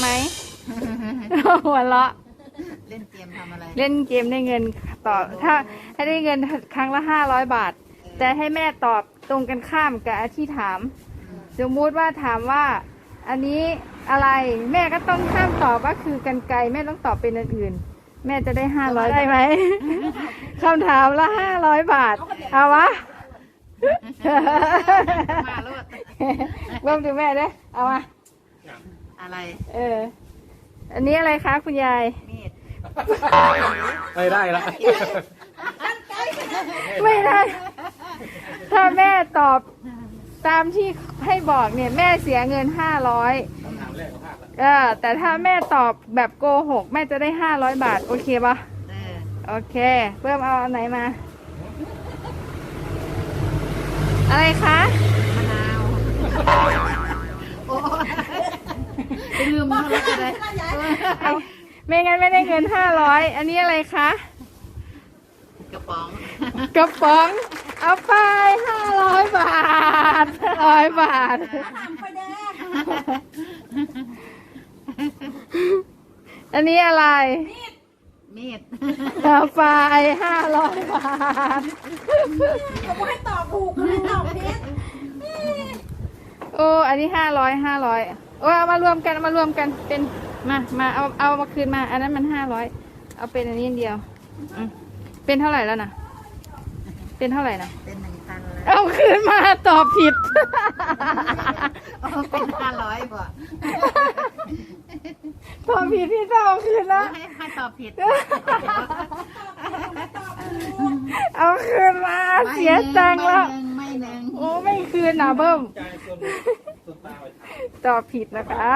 ไหม หัวเราะ เล่นเกมทำอะไร เล่นเกมได้เงินต่อถ้าถ้าได้เงินครั้งละห้าร้อยบาท แต่ให้แม่ตอบตรงกันข้ามกับที่ถาม สมมุติว่าถามว่า อันนี้อะไรแม่ก็ต้องข้ามตอบว่าคือกันไกลแม่ต้องตอบเป็นอันอื่น แม่จะได้ห้าร้อยได้ไหมคำถามละห้าร้อยบาท เอาวะมาโลดเริ่มดูแม่เด้อเอามา อะไร เออ อันนี้อะไรคะคุณยาย มีดไม่ได้ละไม่ได้ ถ้าแม่ตอบตามที่ให้บอกเนี่ย แม่เสียเงินห้าร้อยเออแต่ถ้าแม่ตอบแบบโกหก แม่จะได้ห้าร้อยบาท โอเคปะเออโอเค เพิ่มเอาอันไหนมา อะไรคะ มะนาวโอ้ ลืมมาแล้วอะไรเอาไม่งั้นไม่ได้เงินห้าร้อยอันนี้อะไรคะกระป๋องกระป๋อง เอาไปห้าร้อยบาทร้อยบาทอันนี้อะไร มีดเอาไปห้าร้อยบาทเขาให้ตอบถูกเขาให้ตอบผิดโอ้อันนี้ห้าร้อยห้าร้อย โอ้เอามารวมกันเอามารวมกันเป็นมามาเอาเอามาคืนมา อันนั้นมันห้าร้อยเอาเป็นอันนี้อันเดียวอืมเป็นเท่าไหร่แล้วนะเป็นเท่าไหร่นะเป็นหนึ่งพันแล้วเอาคืนมาตอบผิดโอ้เป็นห้าร้อยกว่าตอบผิดพี่จะเอาคืนแล้วให้ให้ตอบผิด เอาคืนมาเสียตังค์แล้วไม่หนึ่งโอ้ไม่คืนนะเบิ้มใจส่วนส่วนตาไป ตอบผิดนะคะ